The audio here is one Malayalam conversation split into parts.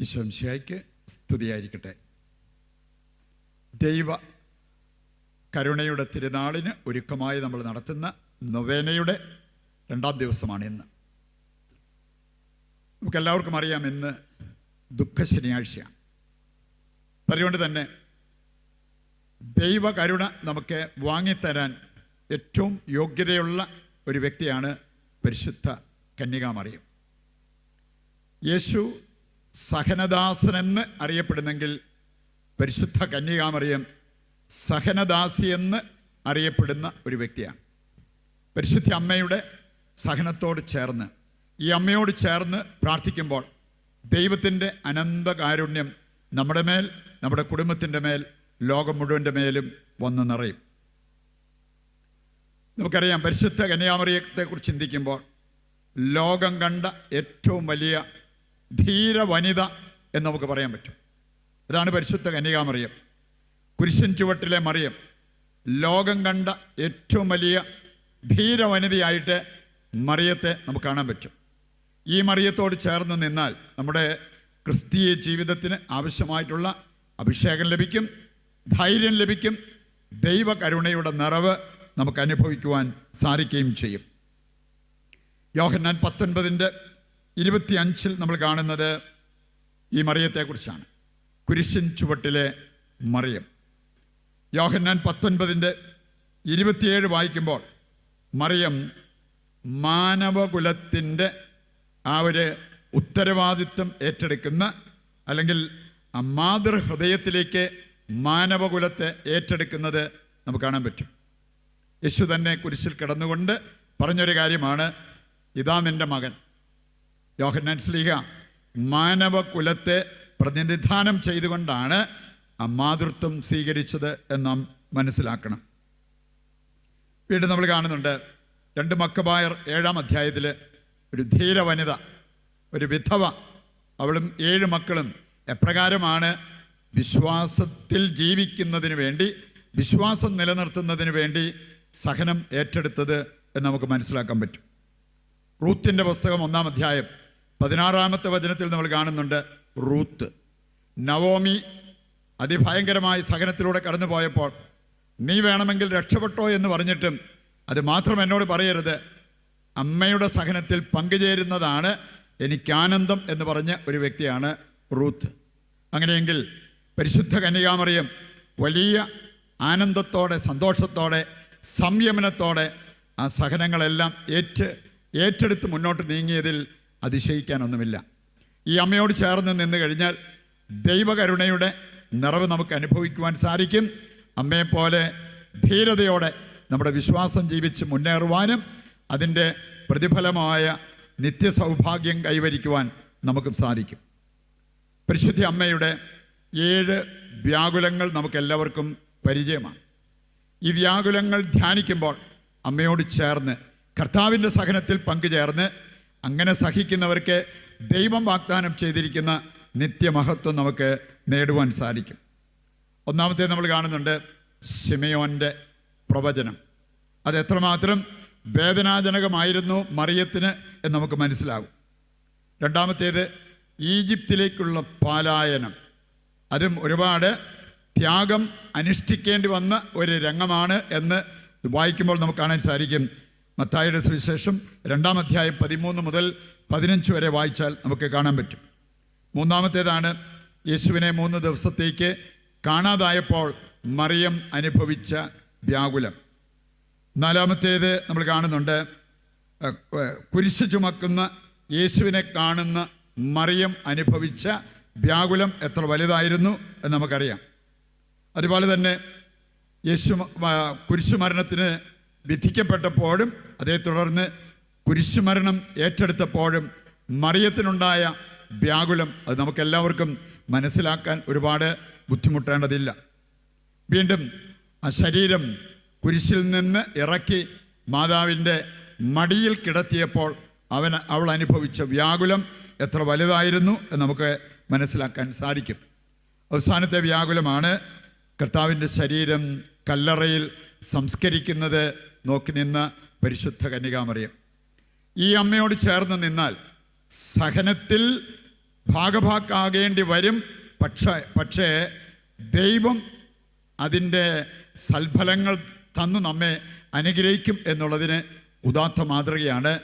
ഈശ്വംശിയായിക്ക് സ്തുതിയായിരിക്കട്ടെ. ദൈവ കരുണയുടെ തിരുനാളിന് ഒരുക്കമായി നമ്മൾ നടത്തുന്ന നൊവേനയുടെ രണ്ടാം ദിവസമാണ് ഇന്ന്. നമുക്കെല്ലാവർക്കും അറിയാം ഇന്ന് ദുഃഖ ശനിയാഴ്ചയാണ്. അതുകൊണ്ട് തന്നെ ദൈവകരുണ നമുക്ക് വാങ്ങിത്തരാൻ ഏറ്റവും യോഗ്യതയുള്ള ഒരു വ്യക്തിയാണ് പരിശുദ്ധ കന്യകാമറിയം. യേശു സഹനദാസനെന്ന് അറിയപ്പെടുന്നെങ്കിൽ പരിശുദ്ധ കന്യകാമറിയം സഹനദാസി എന്ന് അറിയപ്പെടുന്ന ഒരു വ്യക്തിയാണ്. പരിശുദ്ധ അമ്മയുടെ സഹനത്തോട് ചേർന്ന് ഈ അമ്മയോട് ചേർന്ന് പ്രാർത്ഥിക്കുമ്പോൾ ദൈവത്തിന്റെ അനന്തകാരുണ്യം നമ്മുടെ മേൽ നമ്മുടെ കുടുംബത്തിന്റെ മേൽ ലോകം മുഴുവന്റെ മേലും വന്ന് നിറയും. നമുക്കറിയാം പരിശുദ്ധ കന്യാമറിയത്തെക്കുറിച്ച് ചിന്തിക്കുമ്പോൾ ലോകം കണ്ട ഏറ്റവും വലിയ ധീര വനിത എന്ന് നമുക്ക് പറയാൻ പറ്റും. ഇതാണ് പരിശുദ്ധ കന്യകാമറിയം കുരിശൻ ചുവട്ടിലെ മറിയം. ലോകം കണ്ട ഏറ്റവും വലിയ ധീര വനിതയായിട്ട് മറിയത്തെ നമുക്ക് കാണാൻ പറ്റും. ഈ മറിയത്തോട് ചേർന്ന് നിന്നാൽ നമ്മുടെ ക്രിസ്തീയ ജീവിതത്തിന് ആവശ്യമായിട്ടുള്ള അഭിഷേകം ലഭിക്കും ധൈര്യം ലഭിക്കും ദൈവകരുണയുടെ നിറവ് നമുക്ക് അനുഭവിക്കുവാൻ സാധിക്കുകയും ചെയ്യും. യോഹന്നാൻ പത്തൊൻപതിന്റെ ഇരുപത്തി അഞ്ചിൽ നമ്മൾ കാണുന്നത് ഈ മറിയത്തെക്കുറിച്ചാണ്. കുരിശിൻ ചുവട്ടിലെ മറിയം. യോഹന്നാൻ പത്തൊൻപതിന്റെ ഇരുപത്തിയേഴ് വായിക്കുമ്പോൾ മറിയം മാനവകുലത്തിന്റെ ആ ഒരു ഉത്തരവാദിത്വം ഏറ്റെടുക്കുന്ന അല്ലെങ്കിൽ മാതൃഹൃദയത്തിലേക്ക് മാനവകുലത്തെ ഏറ്റെടുക്കുന്നത് നമുക്ക് കാണാൻ പറ്റും. യേശു തന്നെ കുരിശിൽ കിടന്നുകൊണ്ട് പറഞ്ഞൊരു കാര്യമാണ് ഇതാ നിന്റെ മകൻ. യോഹന്നാൻ സ്ലീഹ മാനവകുലത്തെ പ്രതിനിധാനം ചെയ്തുകൊണ്ടാണ് ആ മാതൃത്വം സ്വീകരിച്ചത് എന്ന് നാം മനസ്സിലാക്കണം. വീണ്ടും നമ്മൾ കാണുന്നുണ്ട് രണ്ട് മക്കബായർ ഏഴാം അധ്യായത്തിൽ ഒരു ധീര വനിത ഒരു വിധവ അവളും ഏഴ് മക്കളും എപ്രകാരമാണ് വിശ്വാസത്തിൽ ജീവിക്കുന്നതിന് വേണ്ടി വിശ്വാസം നിലനിർത്തുന്നതിന് വേണ്ടി സഹനം ഏറ്റെടുത്തത് എന്ന് നമുക്ക് മനസ്സിലാക്കാൻ പറ്റും. റൂത്തിന്റെ പുസ്തകം ഒന്നാം അധ്യായം പതിനാറാമത്തെ വചനത്തിൽ നമ്മൾ കാണുന്നുണ്ട് റൂത്ത്. നവോമി അതിഭയങ്കരമായ സഹനത്തിലൂടെ കടന്നു പോയപ്പോൾ നീ വേണമെങ്കിൽ രക്ഷപ്പെട്ടോ എന്ന് പറഞ്ഞിട്ടും അത് മാത്രം എന്നോട് പറയരുത്. അമ്മയുടെ സഹനത്തിൽ പങ്കുചേരുന്നതാണ് എനിക്ക് ആനന്ദം എന്ന് പറഞ്ഞ ഒരു വ്യക്തിയാണ് റൂത്ത്. അങ്ങനെയെങ്കിൽ പരിശുദ്ധ കന്യകാമറിയം വലിയ ആനന്ദത്തോടെ സന്തോഷത്തോടെ സംയമനത്തോടെ ആ സഹനങ്ങളെല്ലാം ഏറ്റ് ഏറ്റെടുത്ത് മുന്നോട്ട് നീങ്ങിയതിൽ അതിശയിക്കാനൊന്നുമില്ല. ഈ അമ്മയോട് ചേർന്ന് നിന്ന് കഴിഞ്ഞാൽ ദൈവകരുണയുടെ നിറവ് നമുക്ക് അനുഭവിക്കുവാൻ സാധിക്കും. അമ്മയെപ്പോലെ ധീരതയോടെ നമ്മുടെ വിശ്വാസം ജീവിച്ച് മുന്നേറുവാനും അതിന്റെ പ്രതിഫലമായ നിത്യസൗഭാഗ്യം കൈവരിക്കുവാൻ നമുക്ക് സാധിക്കും. പരിശുദ്ധി അമ്മയുടെ ഏഴ് വ്യാകുലങ്ങൾ നമുക്കെല്ലാവർക്കും പരിചയമാണ്. ഈ വ്യാകുലങ്ങൾ ധ്യാനിക്കുമ്പോൾ അമ്മയോട് ചേർന്ന് കർത്താവിന്റെ സഹനത്തിൽ പങ്കുചേർന്ന് അങ്ങനെ സഹിക്കുന്നവർക്ക് ദൈവം വാഗ്ദാനം ചെയ്തിരിക്കുന്ന നിത്യമഹത്വം നമുക്ക് നേടുവാൻ സാധിക്കും. ഒന്നാമത്തെ നമ്മൾ കാണുന്നുണ്ട് സിമയോന്റെ പ്രവചനം. അത് എത്രമാത്രം വേദനാജനകമായിരുന്നു മറിയത്തിന് എന്ന് നമുക്ക് മനസ്സിലാകും. രണ്ടാമത്തേത് ഈജിപ്തിലേക്കുള്ള പാലായനം. അതും ഒരുപാട് ത്യാഗം അനുഷ്ഠിക്കേണ്ടി വന്ന ഒരു രംഗമാണ് എന്ന് വായിക്കുമ്പോൾ നമുക്ക് കാണാൻ സാധിക്കും. മത്തായിയുടെ സുവിശേഷം രണ്ടാം അധ്യായം പതിമൂന്ന് മുതൽ പതിനഞ്ച് വരെ വായിച്ചാൽ നമുക്ക് കാണാൻ പറ്റും. മൂന്നാമത്തേതാണ് യേശുവിനെ മൂന്ന് ദിവസത്തേക്ക് കാണാതായപ്പോൾ മറിയം അനുഭവിച്ച വ്യാകുലം. നാലാമത്തേത് നമ്മൾ കാണുന്നുണ്ട് കുരിശ് ചുമക്കുന്ന യേശുവിനെ കാണുന്ന മറിയം അനുഭവിച്ച വ്യാകുലം എത്ര വലുതായിരുന്നു എന്ന് നമുക്കറിയാം. അതുപോലെ തന്നെ യേശു കുരിശു കുരിശുമരണത്തിന് വിധിക്കപ്പെട്ടപ്പോഴും അതേ തുടർന്ന് കുരിശുമരണം ഏറ്റെടുത്തപ്പോഴും മറിയത്തിനുണ്ടായ വ്യാകുലം അത് നമുക്കെല്ലാവർക്കും മനസ്സിലാക്കാൻ ഒരുപാട് ബുദ്ധിമുട്ടേണ്ടതില്ല. വീണ്ടും ആ ശരീരം കുരിശിൽ നിന്ന് ഇറക്കി മാതാവിന്റെ മടിയിൽ കിടത്തിയപ്പോൾ അവൻ അവൾ അനുഭവിച്ച വ്യാകുലം എത്ര വലുതായിരുന്നു എന്ന് നമുക്ക് മനസ്സിലാക്കാൻ സാധിക്കും. അവസാനത്തെ വ്യാകുലമാണ് കർത്താവിന്റെ ശരീരം കല്ലറയിൽ സംസ്കരിക്കുന്നത് നോക്കി നിന്ന പരിശുദ്ധ കന്യകാമറിയം. ഈ അമ്മയോട് ചേർന്ന് നിന്നാൽ സഹനത്തിൽ ഭാഗഭാക്കാകേണ്ടി വരും. പക്ഷേ പക്ഷേ ദൈവം അതിന്റെ സൽഫലങ്ങൾ തന്ന് നമ്മെ അനുഗ്രഹിക്കും എന്നുള്ളതിന് ഉദാത്ത മാതൃകയാണ്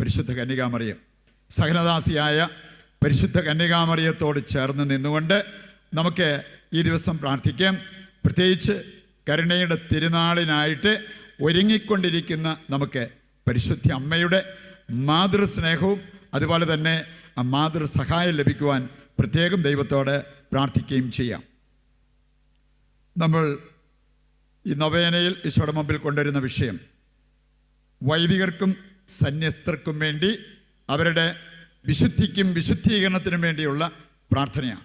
പരിശുദ്ധ കന്യകാമറിയം. സഹനദാസിയായ പരിശുദ്ധ കന്യകാമറിയത്തോട് ചേർന്ന് നിന്നുകൊണ്ട് നമുക്ക് ഈ ദിവസം പ്രാർത്ഥിക്കാം. പ്രത്യേകിച്ച് കരുണയുടെ തിരുനാളിനായിട്ട് ഒരുങ്ങിക്കൊണ്ടിരിക്കുന്ന നമുക്ക് പരിശുദ്ധ അമ്മയുടെ മാതൃസ്നേഹവും അതുപോലെ തന്നെ ആ മാതൃസഹായം ലഭിക്കുവാൻ പ്രത്യേകം ദൈവത്തോട് പ്രാർത്ഥിക്കുകയും ചെയ്യാം. നമ്മൾ ഈ നവേനയിൽ ഈശോയുടെ മുമ്പിൽ കൊണ്ടുവരുന്ന വിഷയം വൈദികർക്കും സന്യസ്തർക്കും വേണ്ടി അവരുടെ വിശുദ്ധിക്കും വിശുദ്ധീകരണത്തിനും വേണ്ടിയുള്ള പ്രാർത്ഥനയാണ്.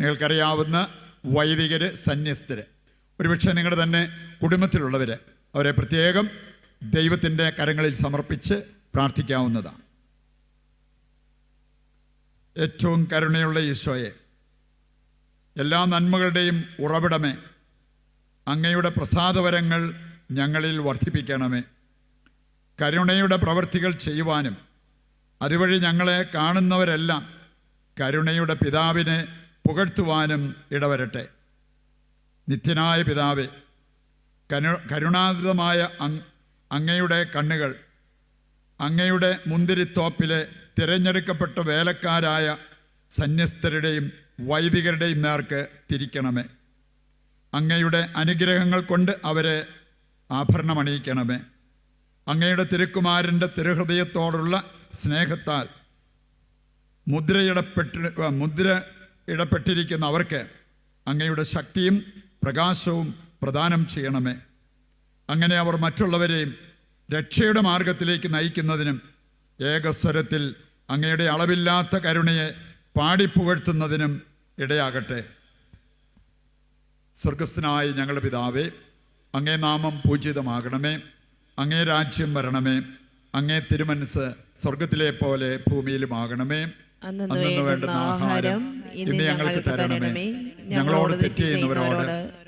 നിങ്ങൾക്കറിയാവുന്ന വൈദികർ സന്യസ്തര്. ഒരുപക്ഷെ നിങ്ങളുടെ തന്നെ കുടുംബത്തിലുള്ളവർ അവരെ പ്രത്യേകം ദൈവത്തിന്റെ കരങ്ങളിൽ സമർപ്പിച്ച് പ്രാർത്ഥിക്കാവുന്നതാണ്. ഏറ്റവും കരുണയുള്ള ഈശോയെ എല്ലാ നന്മകളുടെയും ഉറവിടമേ അങ്ങയുടെ പ്രസാദവരങ്ങൾ ഞങ്ങളിൽ വർദ്ധിപ്പിക്കണമേ. കരുണയുടെ പ്രവൃത്തികൾ ചെയ്യുവാനും അതുവഴി ഞങ്ങളെ കാണുന്നവരെല്ലാം കരുണയുടെ പിതാവിനെ പുകഴ്ത്തുവാനും ഇടവരട്ടെ. നിത്യനായ പിതാവേ കരു കരുണാതമായ അങ്ങയുടെ കണ്ണുകൾ അങ്ങയുടെ മുന്തിരിത്തോപ്പിലെ തിരഞ്ഞെടുക്കപ്പെട്ട വേലക്കാരായ സന്യസ്തരുടെയും വൈദികരുടെയും നേർക്ക് തിരിക്കണമേ. അങ്ങയുടെ അനുഗ്രഹങ്ങൾ കൊണ്ട് അവരെ ആഭരണമണിയിക്കണമേ. അങ്ങയുടെ തിരുക്കുമാരന്റെ തിരുഹൃദയത്തോടുള്ള സ്നേഹത്താൽ മുദ്രയിടപ്പെട്ടി മുദ്ര ഇടപ്പെട്ടിരിക്കുന്ന അവർക്ക് അങ്ങയുടെ ശക്തിയും പ്രകാശവും പ്രദാനം ചെയ്യണമേ. അങ്ങനെ അവർ മറ്റുള്ളവരെയും രക്ഷയുടെ മാർഗത്തിലേക്ക് നയിക്കുന്നതിനും ഏകസ്വരത്തിൽ അങ്ങയുടെ അളവില്ലാത്ത കരുണയെ പാടിപ്പുകഴ്ത്തുന്നതിനും ഇടയാകട്ടെ. സ്വർഗസ്ഥനായ ഞങ്ങളുടെ പിതാവേ അങ്ങേ നാമം പൂജിതമാകണമേ. അങ്ങേ രാജ്യം വരണമേ. അങ്ങേ തിരുമനസ് സ്വർഗത്തിലെ പോലെ ഭൂമിയിലുമാകണമേ. ആകണമേ അന്നന്ന് വേണ്ടുന്ന ആഹാരം ഇന്ന് ഞങ്ങൾക്ക് തരണമേ. ഞങ്ങളോട് തെറ്റ് ചെയ്യുന്നവരോട്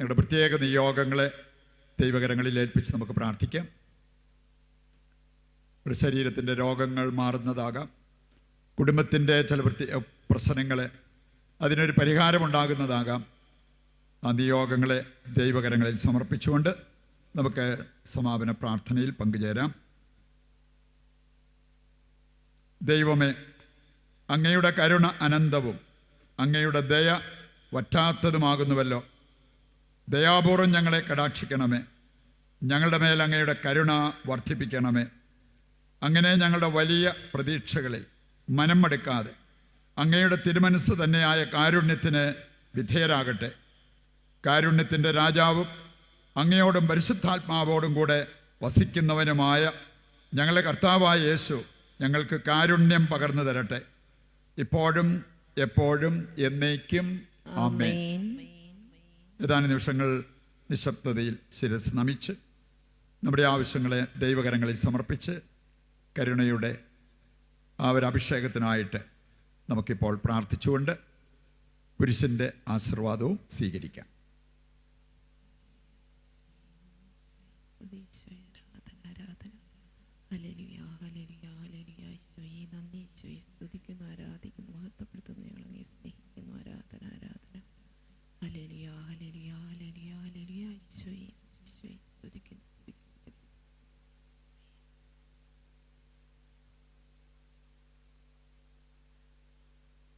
ഞങ്ങളുടെ പ്രത്യേക നിയോഗങ്ങളെ ദൈവകരങ്ങളിൽ ഏൽപ്പിച്ച് നമുക്ക് പ്രാർത്ഥിക്കാം. ഒരു ശരീരത്തിന്റെ രോഗങ്ങൾ മാറുന്നതാകാം. കുടുംബത്തിന്റെ ചില പ്രത്യേക പ്രശ്നങ്ങൾ അതിനൊരു പരിഹാരമുണ്ടാകുന്നതാകാം. ആ നിയോഗങ്ങളെ ദൈവകരങ്ങളിൽ സമർപ്പിച്ചുകൊണ്ട് നമുക്ക് സമാപന പ്രാർത്ഥനയിൽ പങ്കുചേരാം. ദൈവമേ അങ്ങയുടെ കരുണ അനന്തവും അങ്ങയുടെ ദയ വറ്റാത്തതുമാകുന്നുവല്ലോ. ദയാപൂർവം ഞങ്ങളെ കടാക്ഷിക്കണമേ. ഞങ്ങളുടെ മേൽ അങ്ങയുടെ കരുണ വർദ്ധിപ്പിക്കണമേ. അങ്ങനെ ഞങ്ങളുടെ വലിയ പ്രതീക്ഷകളിൽ മനം മടുക്കാതെ അങ്ങയുടെ തിരുമനസ് തന്നെയായ കാരുണ്യത്തിന് വിധേയരാകട്ടെ. കാരുണ്യത്തിന്റെ രാജാവും അങ്ങയോടും പരിശുദ്ധാത്മാവോടും കൂടെ വസിക്കുന്നവനുമായ ഞങ്ങളുടെ കർത്താവായ യേശു ഞങ്ങൾക്ക് കാരുണ്യം പകർന്നു തരട്ടെ. ഇപ്പോഴും എപ്പോഴും എന്നേക്കും ആമേൻ. ഏതാനും നിമിഷങ്ങൾ നിശബ്ദതയിൽ ശിരസ് നമിച്ച് നമ്മുടെ ആവശ്യങ്ങളെ ദൈവകരങ്ങളിൽ സമർപ്പിച്ച് കരുണയുടെ ആ ഒരു അഭിഷേകത്തിനായിട്ട് നമുക്കിപ്പോൾ പ്രാർത്ഥിച്ചുകൊണ്ട് പുരുഷന്റെ ആശീർവാദവും സ്വീകരിക്കാം. هللويا هللويا.